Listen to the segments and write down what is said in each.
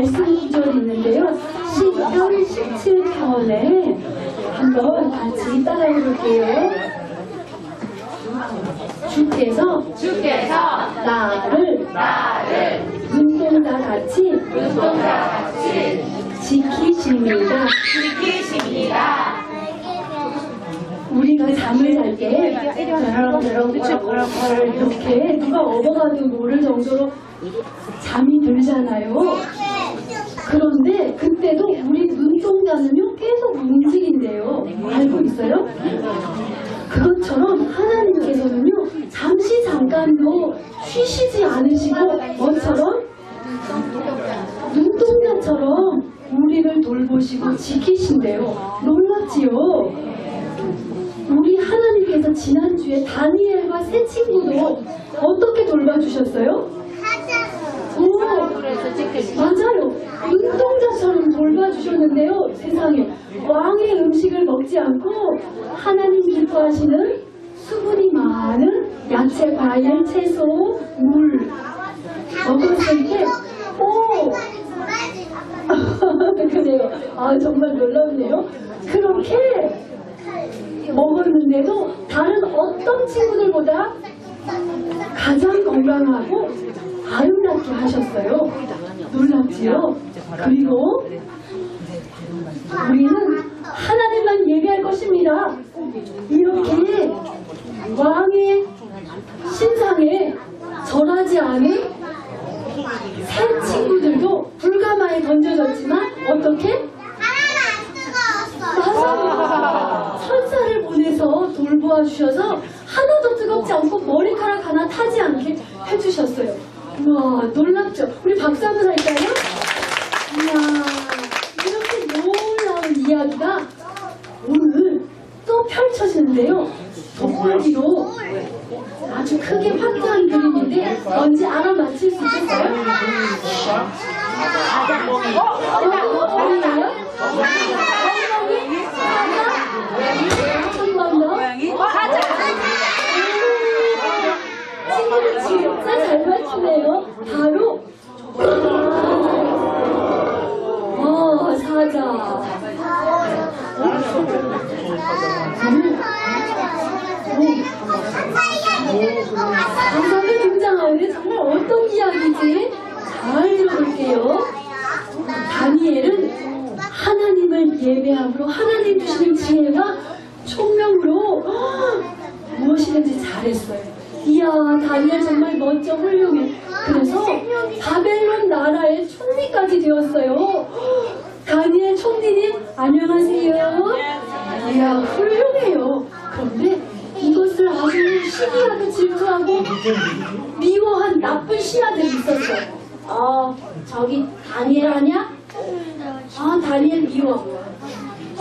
말씀 구절이 있는데요. 10편 17편에 한번 같이 따라해 볼게요. 주께서 주께서 나를 나를 눈동자 같이 눈동자 같이 지키십니다. 지키십니다. 우리가 잠을 잘때 이렇게 누가 업어가도 모를 정도로 잠이 들잖아요. 그런데 그때도 우리 눈동자는요 계속 움직인대요. 알고 있어요? 그것처럼 하나님께서는요 잠시 잠깐도 쉬시지 않으시고 뭐처럼 눈동자처럼 우리를 돌보시고 지키신대요. 놀랍지요? 우리 하나님께서 지난주에 다니엘과 세 친구도 어떻게 돌봐주셨어요? 오, 맞아요. 눈동자처럼 돌봐주셨는데요. 세상에 왕의 음식을 먹지 않고 하나님 기뻐하시는 수분이 많은 야채, 과일, 채소, 물 먹었을 때, 오, 그래요. 아 정말 놀랍네요. 그렇게 먹었는데도 다른 어떤 친구들보다 가장 건강하고 아름답게 하셨어요. 놀랍지요? 그리고 우리는 하나님만 예배할 것입니다. 이렇게 왕의 신상에 절하지 않은 새 친구들도 불가마에 던져졌지만 어떻게? 맞아요. 천사를 보내서 돌보아 주셔서 하나도 뜨겁지 않고 머리카락 하나 타지 않게 해주셨어요. 우와 놀랍죠? 우리 박수 한번 할까요? 이야 이렇게 놀라운 이야기가 오늘 또 펼쳐지는데요. 돋보기로 아주 크게 확대한 그림인데 뭔지 알아맞힐 수 있겠어요? 어? 뭐예요? 한번 더. 친구들 진짜 잘 맞추네요. 바로 어 사자. 감사하게 등장하는 정말 이야기인지 잘 들어볼게요. 다니엘은 하나님을 예배함으로 하나님 주시는 지혜와 총명으로 무엇이든지 잘했어요. 이야 다니엘 정말 멋져 훌륭해. 그래서 바벨론 나라의 총리까지 되었어요. 다니엘 총리님 안녕하세요. 이야 훌륭해요. 그런데 이것을 아주 시기하고 질투하고 미워한 나쁜 신하들이 있었어요. 어 저기 다니엘 아냐? 아 다니엘 미워.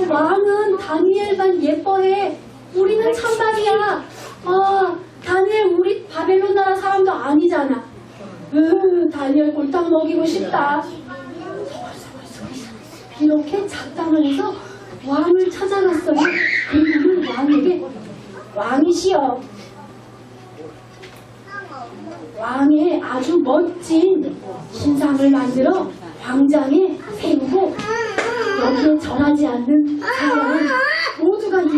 왕은 다니엘만 예뻐해. 우리는 참말이야. 아 다니엘 우리 바벨론 나라 사람도 아니잖아. 으 다니엘 골탕 먹이고 싶다. 이렇게 작당을 해서 왕을 찾아갔어요. 그리고는 왕에게 왕이시여 왕의 아주 멋진 신상을 만들어 광장에 세우고 여기에 절하지 않는 사람은 모두가 이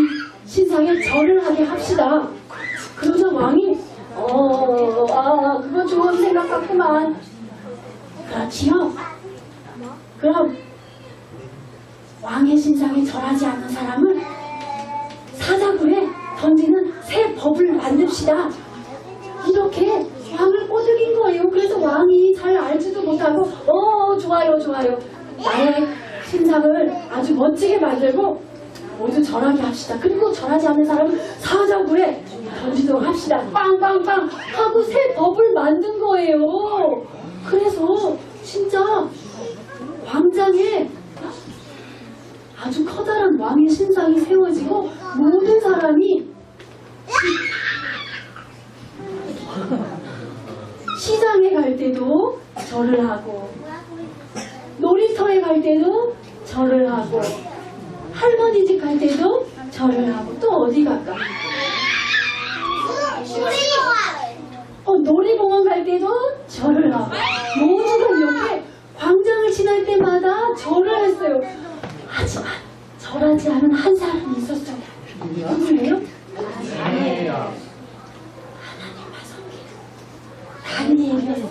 신상에 절을 하게 합시다. 그러자 왕이 어, 아, 그거 좋은 생각 같구만. 그렇지요? 그럼 왕의 신상에 절하지 않는 사람은 사자굴에 던지는 새 법을 만듭시다. 이렇게 왕을 꼬드긴 거예요. 그래서 왕이 잘 알지도 못하고, 어, 좋아요, 좋아요. 나의 신상을 아주 멋지게 만들고 모두 절하게 합시다. 그리고 절하지 않는 사람은 사자굴에 던지도록 합시다. 빵빵빵 하고 새 법을 만든 거예요. 그래서 진짜 광장에 아주 커다란 왕의 신상이 세워지고 모든 사람이 시장에 갈 때도 절을 하고 놀이터에 갈 때도 절을 하고 할머니 집 갈 때도 절을 하고 또 어디 갈까? 어, 놀이공원 갈 때도 절을 하고 모두가 이렇게 광장을 지날 때마다 절을 했어요. 하지만 절하지 않은 한 사람이 있었어요. 누구예요? 아니에요. い。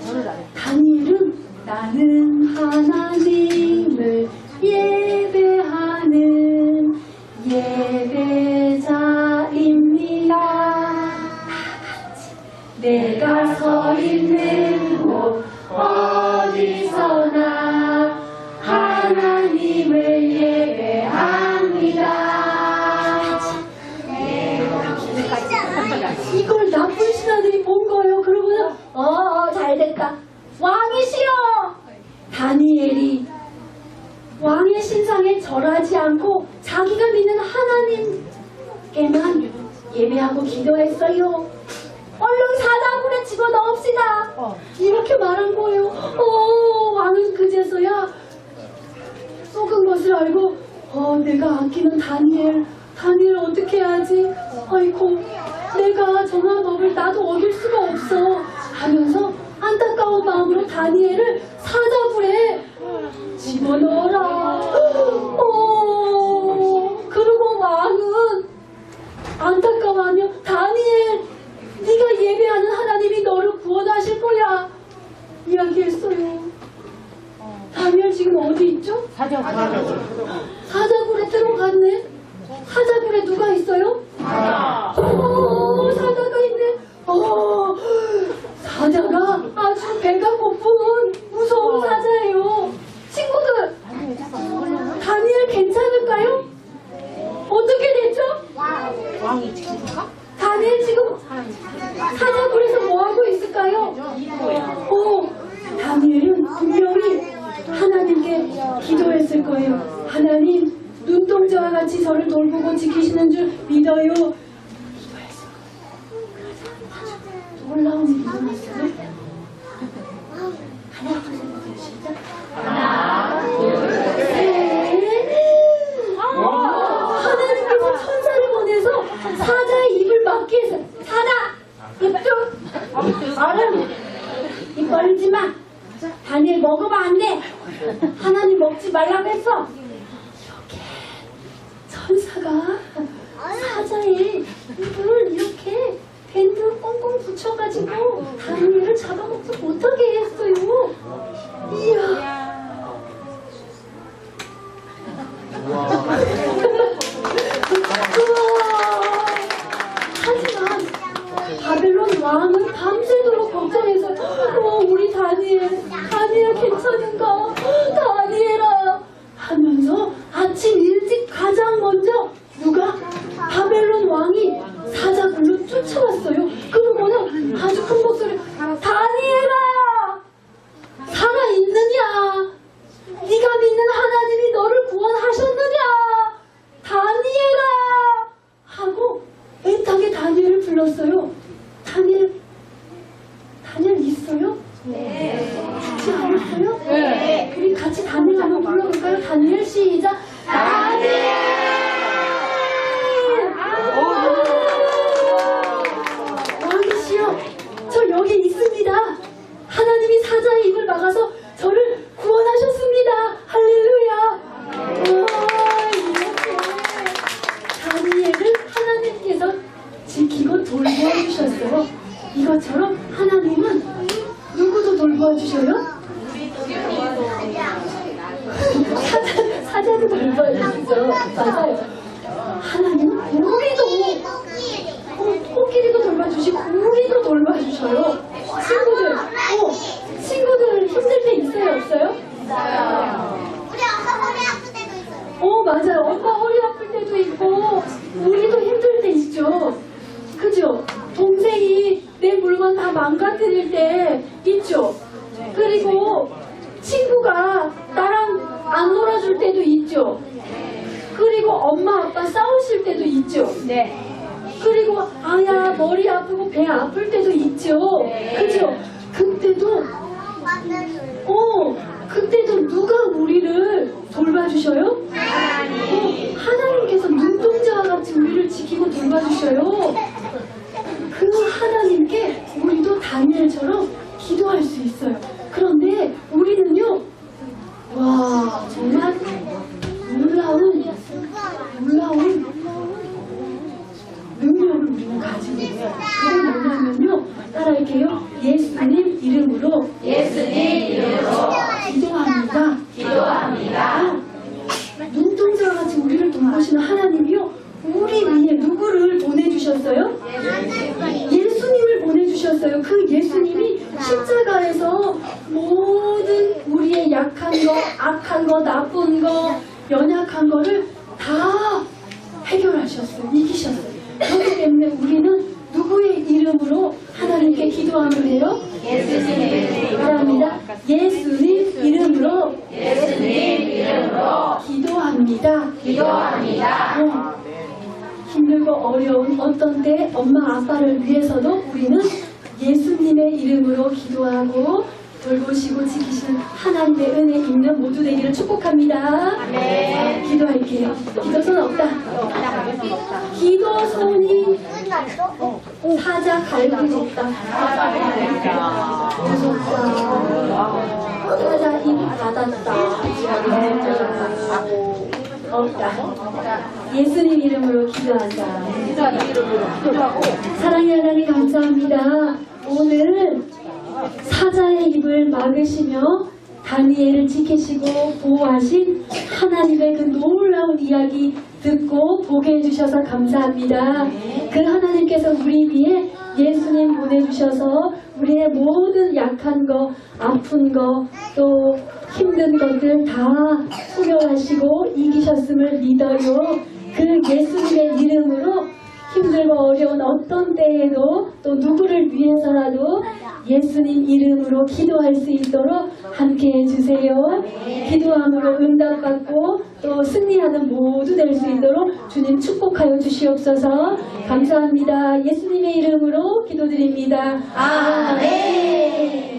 왕이시여! 다니엘이 왕의 신상에 절하지 않고 자기가 믿는 하나님께만 예배하고 기도했어요. 얼른 사다굴에 집어넣읍시다. 어. 이렇게 말한 거예요. 오, 왕은 그제서야 속은 것을 알고 어, 내가 아끼는 다니엘, 다니엘 어떻게 해야지 아이고, 내가 정한 법을 나도 어길 수가 없어 하면서 안타까운 마음으로 다니엘을 사자부에 집어넣어라. 어, 그리고 왕은 안타까워하며 Mm-hmm. 불렀어요? 단일, 단일 있어요? 네. 같이 불렀어요? 네. 우리 같이 단일 한번 불러볼까요? 단일 시작! 단일! 왕이시여, 저 여기 있습니다. 하나님이 사자의 입을 막아서 있죠. 그리고 엄마 아빠 싸우실 때도 있죠. 네. 그리고 아야 머리 아프고 배 아플 때도 있죠. 네. 그죠? 그때도 어 그때도 누가 우리를 돌봐주셔요? 어, 하나님께서 눈동자와 같은 우리를 지키고 돌봐주셔요. 그 하나님께 우리도 다니엘처럼 기도할 수 있어요. 돼요? 예수님의 말합니다. 예수님 이름으로 예수님 이름으로 기도합니다. 기도합니다. 어, 힘들고 어려운 어떤 때 엄마 아빠를 위해서도 우리는 예수님의 이름으로 기도하고 돌보시고 지키시는 하나님의 은혜 있는 모두 되기를 축복합니다. 네. 기도할게요. 기도손 없다. 기도손이 사자 갈비 없다. 무섭다. 사자 입 닫았다. 없다. 예수님 이름으로 기도한다. 사랑의 하나님 감사합니다. 오늘 사자의 입을 막으시며 다니엘을 지키시고 보호하신 하나님의 그 놀라운 이야기 듣고 보게 해주셔서 감사합니다. 그 하나님께서 우리 위해 예수님 보내주셔서 우리의 모든 약한 거, 아픈 거, 또 힘든 것들 다 소멸하시고 이기셨음을 믿어요. 그 예수님의 이름으로 힘들고 어려운 어떤 때에도 또 누구를 위해서라도 예수님 이름으로 기도할 수 있도록 함께 해주세요. 기도함으로 응답받고 또 승리하는 모두 될 수 있도록 주님 축복하여 주시옵소서 감사합니다. 예수님의 이름으로 기도드립니다. 아멘.